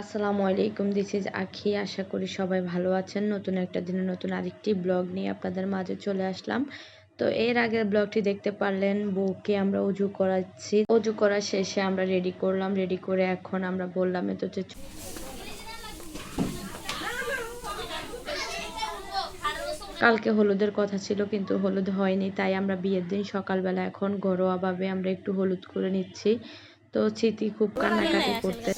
আসসালামু আলাইকুম this is আখি। আশা করি সবাই ভালো আছেন। নতুন একটা দিনে নতুন আরেকটি ব্লগ নিয়ে আপনাদের মাঝে চলে আসলাম। তো এর আগের ব্লগটি দেখতে পারলেন, বউকে আমরা অজু করাচ্ছি। অজু করার শেষে আমরা রেডি করলাম। রেডি করে এখন আমরা বললাম এত যে কালকে হলুদের কথা ছিল, কিন্তু হলুদ হয়নি, তাই আমরা বিয়ের দিন সকালবেলা এখন ঘরোয়াভাবে আমরা একটু হলুদ করে নিচ্ছি। তো স্মৃতি খুব কান্নাকাটি করতে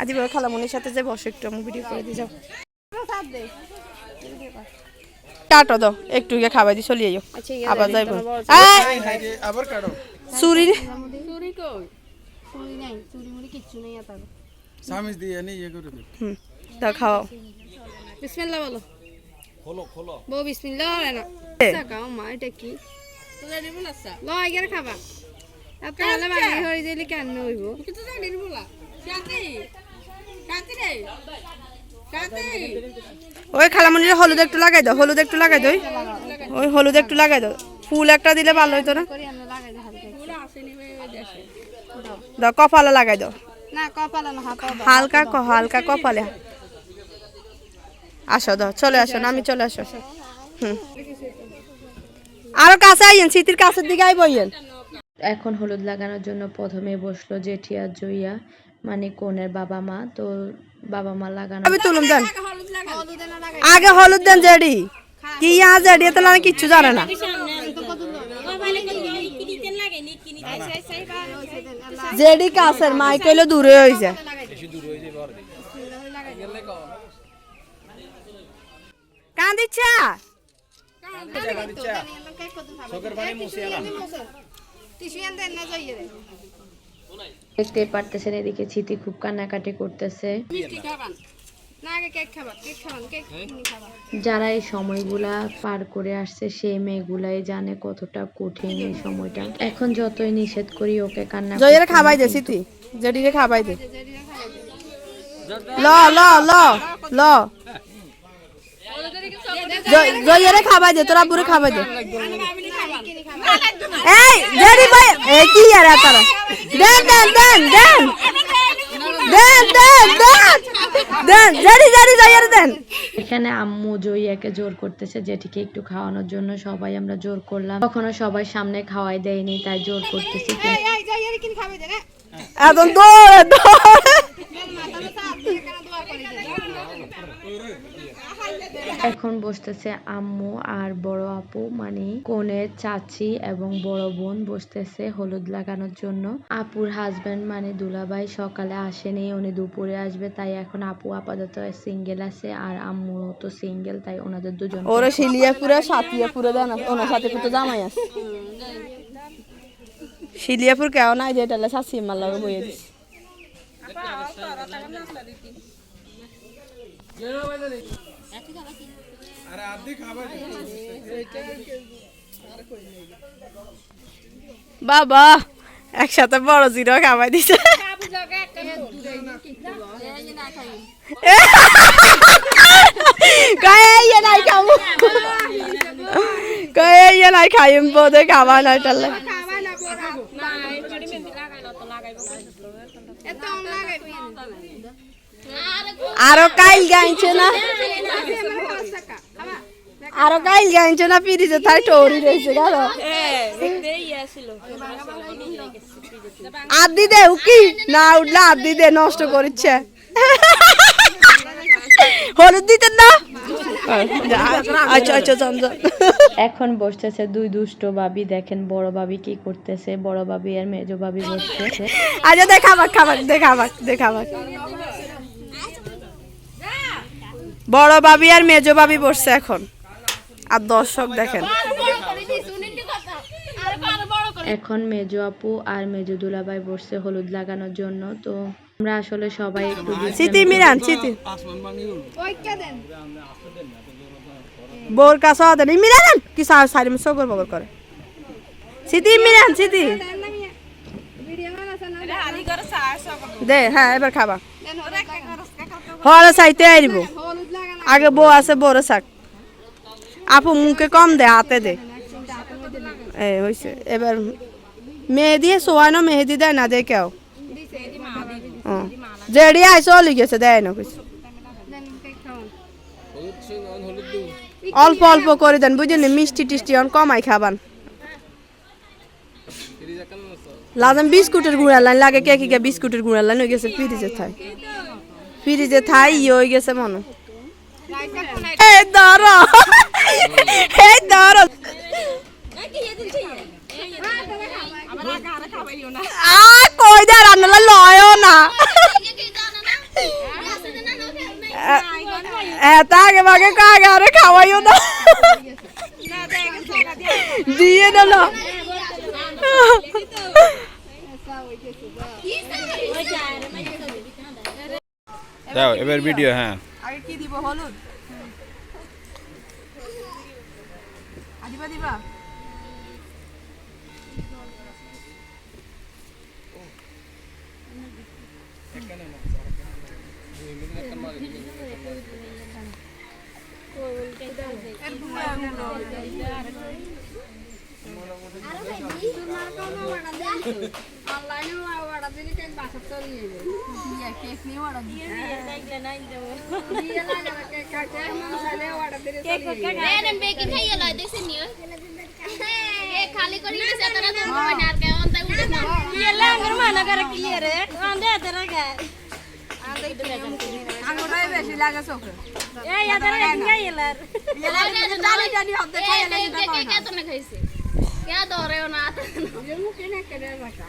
আজি বড় খালামনির সাথে যে বসে একটু আমি ভিডিও করে দিয়ে যাও কাটো দাও একটু ইয়ে খাবার দিয়ে চলিয়ে যাও আবার যাইব। আবার কাটো চুরি সামিজ দিয়ে এনে ইয়ে করে হুম খাওয়াও। বিসমিল্লাহ বলো। খোলো খোলো। বউ বিসমিল্লাহ না। মা এটা কি? ল এগারে খাবা। হলে বাঙালি হয়ে যাইলে কেন হইব? ওই খালামনির হলুদ একটু লাগাই দাও হলুদ একটু লাগাই দাও ওই। হলুদ একটু লাগাই দাও। ফুল একটা দিলে ভালো হইতো না? করি দাও কপালে লাগাই দাও। হালকা ক হালকা কপালে। আসো দাও চলে আসো না আমি চলে আসো। হুম। আরও কাছে আইয়েন স্মৃতির কাছের দিকে আই বইয়েন এখন হলুদ লাগানোর জন্য প্রথমে বসল জেঠি আর জইয়া মানে কনের বাবা মা। তো বাবা মা লাগানো আমি তুলুম দেন। আগে হলুদ দেন জেডি কি ইয়া জেডি এত না কিচ্ছু জানে না। জেডি কাছের মাইকেলও দূরে হয়েছে কান দিচ্ছা টিসিয়ান দেন না যাইয়ে দেন দেখতে পারতেছেন এদিকে ছিতি খুব কান্নাকাটি করতেছে। মিষ্টি খাবান। না আগে কেক খাবা কেক খাবান কেক খাবা যারা এই সময়গুলা পার করে আসছে সেই মেয়েগুলাই জানে কতটা কঠিন এই সময়টা। এখন যতই নিষেধ করি ওকে কান্না জয়ের খাবাই দে সিটি জেডিরে খাবাই দে। ল ল ল ল। জয়েরে খাবাই দে। তোরা বুড়ে খাবাই দে। এই জেডি ভাই এ কি আর তারা দেন দেন দেন দেন। দেন দেন দেন। দেন জেডি জেডি জয়ের দেন। এখানে আম্মু জইয়াকে জোর করতেছে জেঠিকে একটু খাওয়ানোর জন্য সবাই আমরা জোর করলাম। কখনো সবাই সামনে খাওয়াই দেয়নি তাই জোর করতেছি। এই এই এখন দৌড়ে দৌড়ে। এখন বসতেছে আম্মু আর বড় আপু মানে কনের চাচি এবং বড় বোন বসতেছে হলুদ লাগানোর জন্য। আপুর হাজবেন্ড মানে দুলাভাই সকালে আসেনি উনি দুপুরে আসবে তাই এখন আপু আপাতত সিঙ্গেল আছে আর আম্মু তো সিঙ্গেল তাই ওনাদের দুজন ওরা শিলিয়া পুরা সাতিয়া দেন ওনার সাথে তো জামাই আছে। শিলিয়াপুর কেউ নাই যে এটা শাসি মার বইয়ে দিস আরে আদি খাবার বাবা, একসাথে বড় জিরো খাবার দিছে। নাই খাইম নাই আরও কাইল গাইছে না। আরও কাইল গাইছে না পিরিতে তাই টরি রয়েছে জানো? আদি দে উকি। না উঠলে আদি দে নষ্ট করিচ্ছে। হলুদ দিতেন না? আচ্ছা আচ্ছা এখন বসতেছে দুই দুষ্ট বাবি দেখেন বড় বাবি কি করতেছে বড় বাবি আর মেজো বাবি বসতেছে। আচ্ছা দেখাবাক খাবাক দেখাবাক দেখাবাক বড় বাবি আর মেজো বাবি বসছে এখন। আর দর্শক দেখেন। এখন মেজো আপু আর মেজো দুলাভাই বসছে হলুদ লাগানোর জন্য তো আমরা আসলে সবাই একটু চিতি মিরান দেন বোর কাছে দেন। মিরান কি সারি সগর বগর করে। চিতি মিরান না দে হ্যাঁ এবার খাবা। হরে চাইতে আইব আগে বউ আছে বড় শাক আপু মুখে কম দে, হাতে দে। এই হয়েছে এবার মেহেদি সোয়ানো মেহেদি দেয় না দে কেউ জেডি আই চলি গেছে, দেয় না কিছু। অল্প অল্প করে দেন, বুঝলেন, মিষ্টি টিষ্টি অন, কমাই খাবান। লাদাম বিস্কুটের গুঁড়া লাইন, লাগে কে কি বিস্কুটের গুঁড়া লাইন, হয়ে গেছে ফ্রিজে থাই। ফ্রিজে থাই ইয়ে হয়ে গেছে মনে এই ধর এই ধর আ কই দে রান্না লয়ও না। এত আগে ভাগে কাগে আরে খাওয়াইও না। দিয়ে দিল দাও এবার ভিডিও হ্যাঁ। আগে কি দিব হলুদ? দিবা দিবা অনলাইনে অর্ডার দিলে ಎಲ್ಲ ಹಂಗಾರ ಮನಗರ ಕ್ಲಿಯರ್ ಅಂದ್ರೆ ಅದರಾಗ ಹಂಗ್ರೆ ಬೇಸಿ ಲಾಗ ಸೋಕ್ರು ಏ ಅದರ ಹೆಂಗ ಎಲ್ಲಾರ ಎಲ್ಲ ದಾಲಿ ದಾಲಿ ಹಬ್ಬ ಕೈಯಲ್ಲಿ ಕೈ ಕೈ ಕೈ ತನ್ನ ಕೈಸಿ ಯಾ ದೋರೆ ನಾ ತನ್ನ ಏನು ಕೇನ ಕರೆ ಬಾಕಾ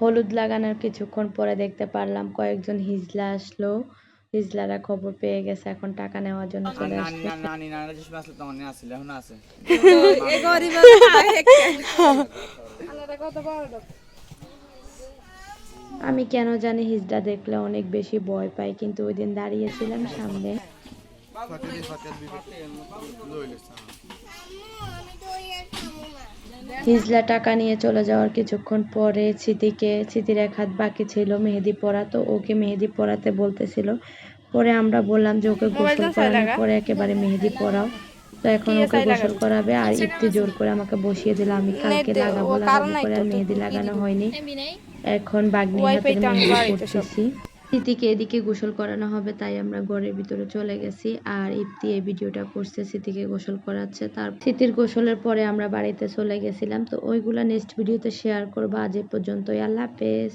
হলুদ লাগানোর কিছুক্ষণ পরে দেখতে পারলাম কয়েকজন হিজলা আসলো। হিজলারা খবর পেয়ে গেছে এখন টাকা নেওয়ার জন্য চলে আসছে নানি নানা যে সময় আসলে তখন আসলে এখন আছে। আমি কেন জানি হিজড়া দেখলে অনেক বেশি ভয় পাই কিন্তু ওই দিন দাঁড়িয়েছিলাম সামনে। হিজলা টাকা নিয়ে চলে যাওয়ার কিছুক্ষণ পরে স্মৃতিকে স্মৃতির এক হাত বাকি ছিল মেহেদি পরা তো ওকে মেহেদি পরাতে বলতেছিল। পরে আমরা বললাম যে ওকে গোসল করানোর পরে একেবারে মেহেদি পরাও। তো এখন ওকে গোসল করাবে আর ইফতি জোর করে আমাকে বসিয়ে দিল। আমি কালকে লাগাবো লাগাবো করে আর মেহেদি লাগানো হয়নি। এখন বাগনি হাতের মেহেদি করতেছি। স্মৃতিকে এদিকে গোসল করানো হবে, তাই আমরা ঘরের ভিতরে চলে গেছি। আর ইফতি এই ভিডিওটা করছে, স্মৃতিকে গোসল করাচ্ছে। তার স্মৃতির গোসলের পরে আমরা বাড়িতে চলে গেছিলাম। তো ওইগুলা নেক্সট ভিডিওতে শেয়ার করব। আজ এ পর্যন্তই। আল্লাহ হাফেজ।